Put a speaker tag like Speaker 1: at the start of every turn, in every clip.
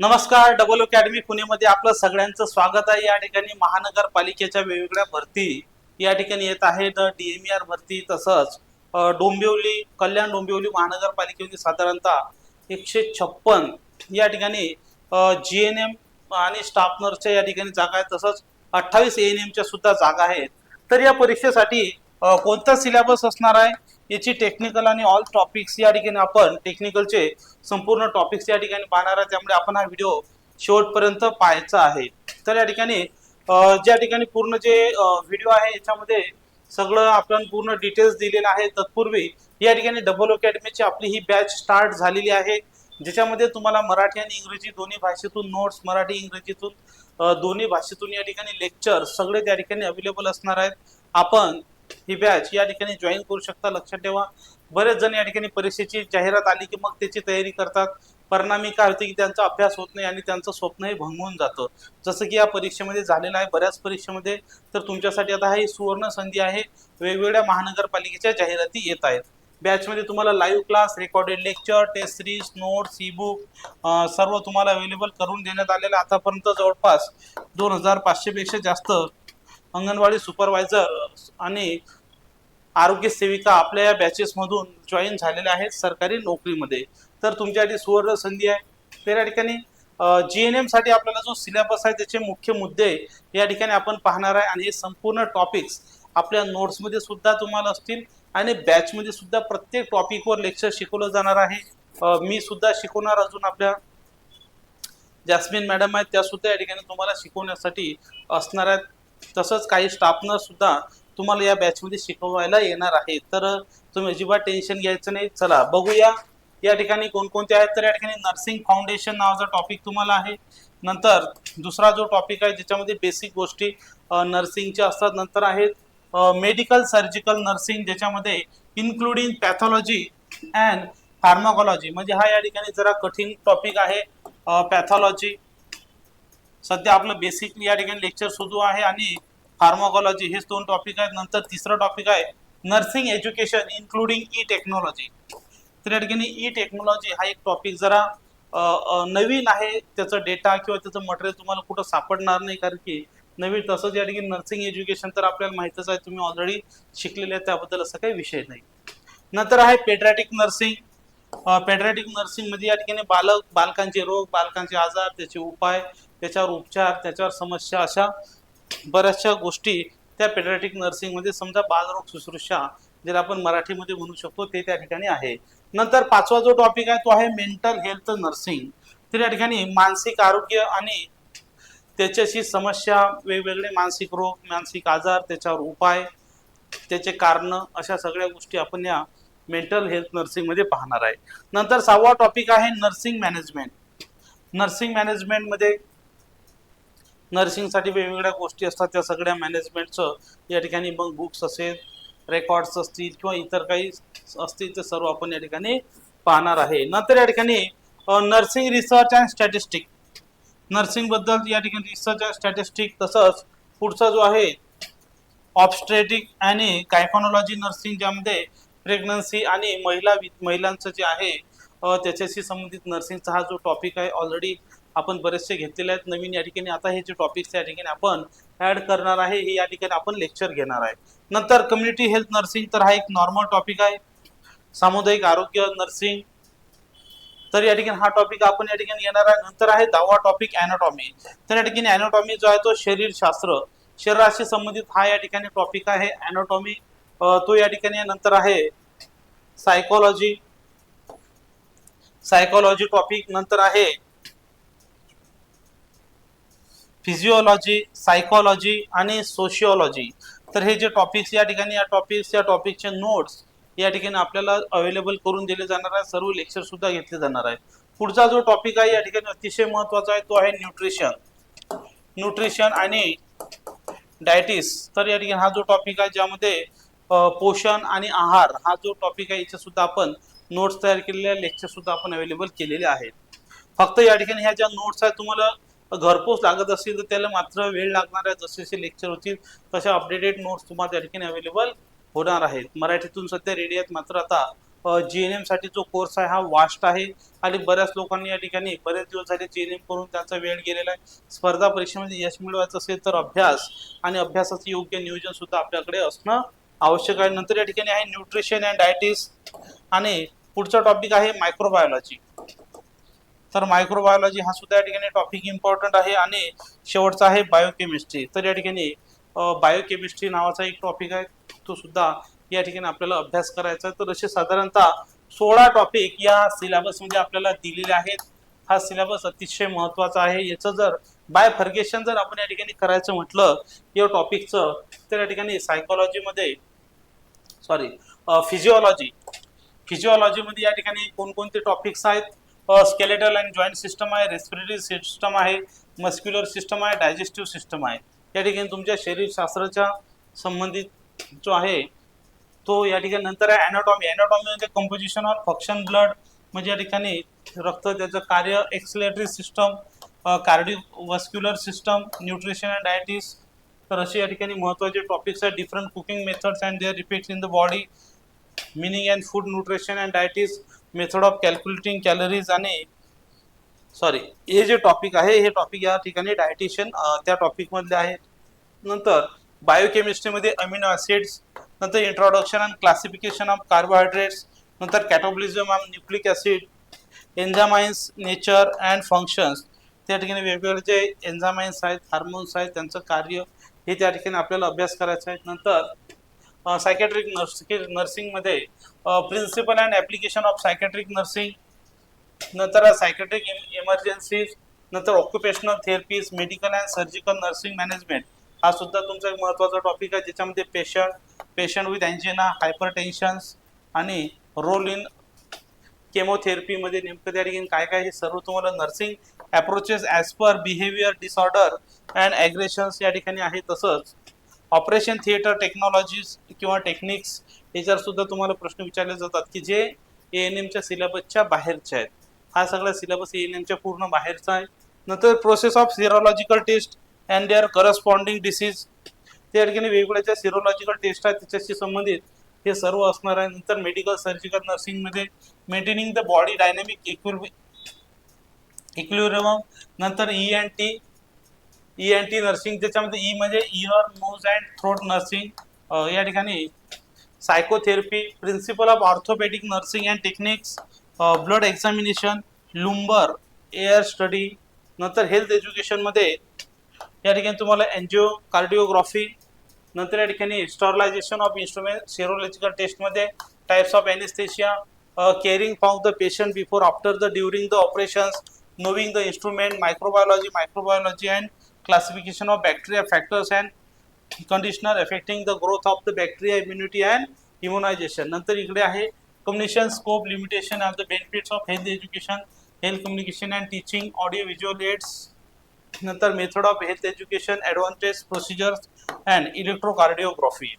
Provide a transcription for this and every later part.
Speaker 1: नमस्कार double academy पुणेमध्ये आपलं सगळ्यांचं स्वागत आहे. या ठिकाणी महानगरपालिकेच्या वेगवेगळ्या भरती या ठिकाणी येत आहेत. डीएमआर भरती तसंच डोंबिवली कल्याण डोंबिवली महानगरपालिकेमध्ये साधारणतः एकशे छप्पन या ठिकाणी जी एन एम आणि स्टाफ नर्सच्या या ठिकाणी जागा आहेत. तसंच अठ्ठावीस ए एन एमच्या सुद्धा जागा आहेत. तर या परीक्षेसाठी कोणता सिलेबस असणार आहे? याची टेक्निकल आणि ऑल टॉपिक्स या ठिकाणी आपण टेक्निकलचे संपूर्ण टॉपिक्स या ठिकाणी पाहणार आहे त्यामुळे आपण हा व्हिडिओ शेवटपर्यंत पाहायचा आहे. तर या ठिकाणी ज्या ठिकाणी पूर्ण जे व्हिडिओ आहे याच्यामध्ये सगळं आपण पूर्ण डिटेल्स दिलेलं आहे. तत्पूर्वी या ठिकाणी डबल अकॅडमीची आपली ही बॅच स्टार्ट झालेली आहे. ज्याच्यामध्ये तुम्हाला मराठी आणि इंग्रजी दोन्ही भाषेतून नोट्स मराठी इंग्रजीतून दोन्ही भाषेतून या ठिकाणी लेक्चर सगळे त्या ठिकाणी अवेलेबल असणार आहेत. आपण ही बॅच या ठिकाणी जॉईन करू शकता. लक्षात ठेवा. बरेच जण या ठिकाणी परीक्षेची जाहिरात आली की मग त्याची तयारी करतात. परिणामी काय होते की त्यांचा अभ्यास होत नाही आणि त्यांचं स्वप्नही भंगून जातं. जसं की या परीक्षेमध्ये झालेलं आहे बऱ्याच परीक्षेमध्ये तर तुमच्यासाठी आता ही सुवर्ण संधी आहे. वेगवेगळ्या महानगरपालिकेच्या जाहिराती येत आहेत. बॅचमध्ये तुम्हाला live class recorded lecture test series notes ebook सर्व तुम्हाला अवेलेबल करून देण्यात आलेलं आतापर्यंत जवळपास दोन हजार पाचशेपेक्षा जास्त अंगणवाडी सुपरवायझर आणि आरोग्य सेविका आपल्या या बॅचेसमधून जॉईन झालेल्या आहेत सरकारी नोकरीमध्ये. तर तुमच्यासाठी सुवर्ण संधी आहे. तर या ठिकाणी जी एन एमसाठी आपल्याला जो सिलेबस आहे त्याचे मुख्य मुद्दे या ठिकाणी आपण पाहणार आहे. आणि हे संपूर्ण टॉपिक्स आपल्या नोट्समध्ये सुद्धा तुम्हाला असतील. आणि बॅचमध्ये सुद्धा प्रत्येक टॉपिकवर लेक्चर शिकवलं जाणार आहे. मी सुद्धा शिकवणार अजून आपल्या जॅस्मिन मॅडम आहेत. त्या सुद्धा या ठिकाणी तुम्हाला शिकवण्यासाठी असणार आहेत. तसंच काही स्टाफनं सुद्धा तुम्हाला या बॅचमध्ये शिकवायला येणार आहे. तर तुम्ही अजिबात टेन्शन घ्यायचं नाही. चला बघूया. या ठिकाणी कोणकोणते आहेत? तर या ठिकाणी नर्सिंग फाउंडेशन नावाचा टॉपिक तुम्हाला आहे. नंतर दुसरा जो टॉपिक आहे ज्याच्यामध्ये बेसिक गोष्टी नर्सिंगच्या असतात. नंतर आहेत मेडिकल सर्जिकल नर्सिंग ज्याच्यामध्ये इन्क्लुडिंग पॅथॉलॉजी अँड फार्माकॉलॉजी म्हणजे हा या ठिकाणी जरा कठीण टॉपिक आहे पॅथॉलॉजी सध्या आपलं बेसिकली या ठिकाणी लेक्चर सुरू आहे आणि फार्माकॉलॉजी हेच दोन टॉपिक आहेत. नंतर तिसरं टॉपिक आहे nursing education including e technology तर या ठिकाणी ई टेक्नॉलॉजी हा एक टॉपिक जरा नवीन आहे. त्याचा डेटा किंवा त्याचं मटेरियल तुम्हाला कुठं सापडणार नाही कारण की नवीन तसंच या ठिकाणी नर्सिंग एज्युकेशन तर आपल्याला माहितच आहे. तुम्ही ऑलरेडी शिकलेले आहे त्याबद्दल असा काही विषय नाही. नंतर आहे पेड्रॅटिक नर्सिंग पेड्रॅटिक नर्सिंगमध्ये या ठिकाणी बालक बालकांचे रोग बालकांचे आजार त्याचे उपाय त्याच्यावर उपचार त्याच्यावर समस्या अशा बऱ्याचशा गोष्टी त्या पेड्रॅटिक नर्सिंगमध्ये समजा बालरोग शुश्रूषा ज्याला आपण मराठीमध्ये म्हणू शकतो ते त्या ठिकाणी आहे. नंतर पाचवा जो टॉपिक आहे तो आहे मेंटल हेल्थ नर्सिंग तर या ठिकाणी मानसिक आरोग्य आणि त्याच्याशी समस्या वेगवेगळे मानसिक रोग मानसिक आजार त्याच्यावर उपाय त्याचे कारणं अशा सगळ्या गोष्टी आपण या मेंटल हेल्थ नर्सिंगमध्ये पाहणार आहे. नंतर सहावा टॉपिक आहे नर्सिंग मॅनेजमेंट नर्सिंग मॅनेजमेंटमध्ये नर्सिंगसाठी वेगवेगळ्या गोष्टी असतात त्या सगळ्या मॅनेजमेंटचं या ठिकाणी मग बुक्स असेल रेकॉर्ड्स असतील किंवा इतर काही असतील ते सर्व आपण या ठिकाणी पाहणार आहे. नंतर या ठिकाणी नर्सिंग रिसर्च अँड स्टॅटिस्टिक नर्सिंगबद्दल या ठिकाणी रिसर्च अँड स्टॅटिस्टिक तसंच पुढचा जो आहे ऑब्स्ट्रेटिक आणि गायफॉनॉलॉजी नर्सिंग ज्यामध्ये प्रेग्नन्सी आणि महिला वि- महिलांचं जे आहे त्याच्याशी संबंधित नर्सिंगचा हा जो टॉपिक आहे ऑलरेडी आपण बरेचसे घेतलेले आहेत. नवीन या ठिकाणी आता हे जे टॉपिक्स या ठिकाणी आपण ऍड करणार आहे हे या ठिकाणी आपण लेक्चर घेणार आहे. नंतर कम्युनिटी हेल्थ नर्सिंग तर हा एक नॉर्मल टॉपिक आहे. सामुदायिक आरोग्य नर्सिंग तर या ठिकाणी हा टॉपिक आपण या ठिकाणी येणार आहे. नंतर आहे दहावा टॉपिक अॅनाटॉमी तर या ठिकाणी अॅनाटॉमी जो आहे तो शरीरशास्त्र. शरीराशी संबंधित हा या ठिकाणी टॉपिक आहे. अॅनाटॉमी तो या ठिकाणी नंतर आहे सायकोलॉजी सायकोलॉजी टॉपिक नंतर आहे फिजिओलॉजी सायकोलॉजी आणि सोशिओलॉजी तर हे जे टॉपिक्स या ठिकाणी या टॉपिक्स या टॉपिकचे नोट्स या ठिकाणी आपल्याला अवेलेबल करून दिले जाणार आहे सर्व लेक्चर सुद्धा घेतले जाणार आहे पुढचा जो टॉपिक आहे या ठिकाणी अतिशय महत्त्वाचा आहे तो आहे न्यूट्रिशन न्यूट्रिशन आणि डायटिस तर या ठिकाणी हा जो टॉपिक आहे ज्यामध्ये पोषण आणि आहार हा जो टॉपिक आहे याचे सुद्धा आपण नोट्स तयार केलेले लेक्चर सुद्धा आपण अवेलेबल केलेले आहेत. फक्त या ठिकाणी ह्या ज्या नोट्स आहेत तुम्हाला घरपोच लागत असतील तर त्याला मात्र वेळ लागणार आहे. जसे जसे लेक्चर होतील तसे अपडेटेड नोट्स तुम्हाला त्या ठिकाणी अवेलेबल होणार आहेत. मराठीतून सध्या रेडी आहेत. मात्र आता जी एन एमसाठी जो कोर्स आहे हा वास्ट आहे आणि बऱ्याच लोकांनी या ठिकाणी बरेच दिवस झाले जी एन एम करून त्यांचा वेळ गेलेला आहे. स्पर्धा परीक्षेमध्ये म्हणजे यश मिळवायचं असेल तर अभ्यास आणि अभ्यासाचं योग्य नियोजन सुद्धा आपल्याकडे असणं आवश्यक आहे. नंतर या ठिकाणी आहे न्यूट्रिशन अँड डायटिस आणि पुढचा टॉपिक आहे मायक्रोबायोलॉजी तर मायक्रोबायोलॉजी हा सुद्धा या ठिकाणी टॉपिक इम्पॉर्टंट आहे आणि शेवटचा आहे बायोकेमिस्ट्री तर या ठिकाणी बायोकेमिस्ट्री नावाचा एक टॉपिक आहे तो सुद्धा या ठिकाणी आपल्याला अभ्यास करायचा आहे. तर असे साधारणतः सोळा टॉपिक या सिलेबसमध्ये आपल्याला दिलेले आहेत. हा सिलेबस अतिशय महत्त्वाचा आहे. याचं जर बाय फर्गेशन जर आपण या ठिकाणी करायचं म्हटलं या टॉपिकचं तर या ठिकाणी सायकोलॉजीमध्ये सॉरी फिजिओलॉजी फिजिओलॉजीमध्ये या ठिकाणी कोणकोणते टॉपिक्स आहेत? स्केलेटल अँड जॉईंट सिस्टम आहे रेस्पिरेटरी सिस्टम आहे मस्क्युलर सिस्टम आहे डायजेस्टिव्ह सिस्टम आहे. या ठिकाणी तुमच्या शरीरशास्त्राच्या संबंधित जो आहे तो या ठिकाणी नंतर आहे अॅनाटॉमी अॅनाटॉमी म्हणजे कंपोजिशन ऑफ फंक्शन ब्लड म्हणजे या ठिकाणी रक्त त्याचं कार्य excretory system cardio system nutrition and dietetics तर असे या ठिकाणी महत्त्वाचे टॉपिक्स आहेत. Different cooking methods and their effects in the body meaning and food nutrition and dietetics method of calculating calories आणि सॉरी हे जे टॉपिक आहे हे टॉपिक या ठिकाणी डायटिशियन त्या टॉपिकमधले आहे नंतर बायोकेमिस्ट्रीमध्ये अमिनो ॲसिड्स नंतर introduction and classification of carbohydrates नंतर catabolism of nucleic acid enzymes nature and functions त्या ठिकाणी वेगवेगळे जे एन्झामाइन्स आहेत हार्मोन्स आहेत त्यांचं कार्य हे त्या ठिकाणी आपल्याला अभ्यास करायचा आहे. नंतर psychiatric nurse नर्सिंगमध्ये principle and application of psychiatric nursing नंतर सायकॅट्रिक इमर्जन्सीज नंतर occupational therapies medical and surgical nursing management हा सुद्धा तुमचा एक महत्त्वाचा टॉपिक आहे ज्याच्यामध्ये patient patient with angina hypertensions आणि रोल इन केमोथेरपीमध्ये नेमकं त्या ठिकाणी काय काय हे सर्व तुम्हाला nursing approaches as per behaviour disorder and aggressions या ठिकाणी आहे तसंच. ऑपरेशन थिएटर टेक्नॉलॉजीज किंवा टेक्निक्स याच्यावर सुद्धा तुम्हाला प्रश्न विचारले जातात की जे ए एन एमच्या सिलेबसच्या बाहेरचे आहेत हा सगळा सिलेबस ए एन एमच्या पूर्ण बाहेरचा आहे. नंतर process of serological test and their corresponding disease त्या ठिकाणी वेगवेगळ्या ज्या सिरोलॉजिकल टेस्ट आहेत त्याच्याशी संबंधित हे सर्व असणार आहे. नंतर medical surgical नर्सिंगमध्ये maintaining the body dynamic equil equilibrium नंतर E N T E N T nursing त्याच्यामध्ये ई म्हणजे ear nose and throat nursing या ठिकाणी psychotherapy principle of orthopaedic nursing and techniques blood examination lumbar air study नंतर health एज्युकेशनमध्ये या ठिकाणी तुम्हाला एनजिओ कार्डिओग्राफी नंतर या ठिकाणी स्टॉरलायझेशन ऑफ इन्स्ट्रुमेंट सेरोलॉजिकल टेस्टमध्ये types of anaesthesia caring for the patient before after the during the operations knowing the instrument microbiology microbiology and classification of bacteria factors and conditioner affecting the growth of the bacteria immunity and immunization. नंतर इकडे आहे communication scope limitation of the benefits of health education health communication and teaching audio visual aids नंतर method of health education advantage procedures and electrocardiography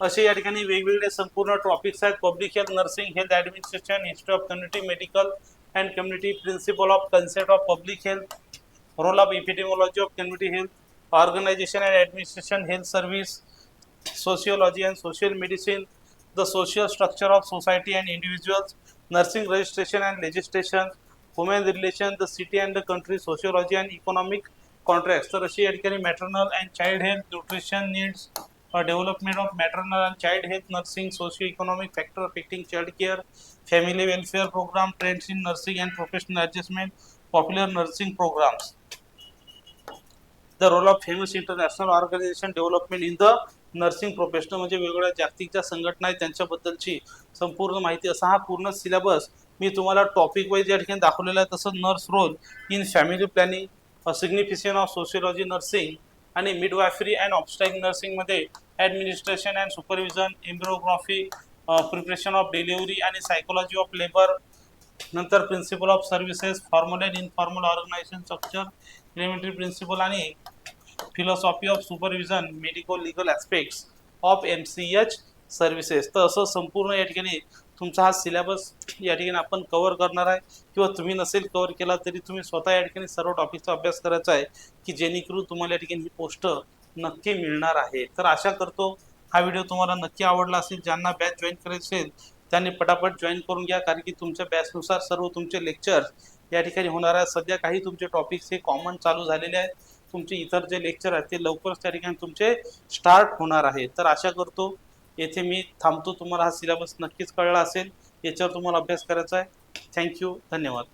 Speaker 1: असे या ठिकाणी वेगवेगळे संपूर्ण topics आहेत. Public health nursing health administration history of community medical and community principle of concept of public health role of epidemiology of community health organization and administration health service sociology and social medicine the social structure of society and individuals nursing registration and legislation human relation the city and the country sociology and economic contracts तर अशी या ठिकाणी maternal and child health nutrition needs development of maternal and child health nursing socio economic factor affecting child care family welfare program, trends in nursing and professional adjustment, popular nursing programs. The role of famous international organisation development in the nursing professional म्हणजे वेगवेगळ्या जागतिक ज्या संघटना आहेत त्यांच्याबद्दलची संपूर्ण माहिती असा हा पूर्ण सिलेबस मी तुम्हाला टॉपिक वाईज या ठिकाणी दाखवलेला आहे. तसं nurse role in family planning significance of sociology nursing आणि midwifery and obstetric नर्सिंगमध्ये administration and supervision embryography preparation of delivery आणि सायकोलॉजी ऑफ लेबर नंतर principle of services formal and informal organisation structure implementary principle आणि philosophy of supervision medical legal aspects of M C H services तर असं संपूर्ण या ठिकाणी तुमचा हा सिलेबस या ठिकाणी आपण कव्हर करणार आहे. किंवा तुम्ही नसेल कव्हर केला तरी तुम्ही स्वतः या ठिकाणी सर्व टॉपिकचा अभ्यास करायचा आहे की जेणेकरून तुम्हाला या ठिकाणी ही पोस्ट नक्की मिळणार आहे. तर आशा करतो हा व्हिडिओ तुम्हाला नक्की आवडला असेल. ज्यांना बॅच जॉईन करायची असेल त्यांनी पटापट जॉईन करून घ्या कारण की तुमच्या बॅचनुसार सर्व तुमचे लेक्चर्स या ठिकाणी होणार आहे. सध्या काही तुमचे टॉपिक्स हे कॉमन चालू झालेले आहेत. तुमचे इतर जे लेक्चर आहेत ते लवकरच त्या ठिकाणी तुमचे स्टार्ट होणार आहे. तर आशा करतो येथे मी थांबतो. तुम्हाला हा सिलेबस नक्कीच कळला असेल. याच्यावर तुम्हाला अभ्यास करायचा आहे. थँक्यू धन्यवाद.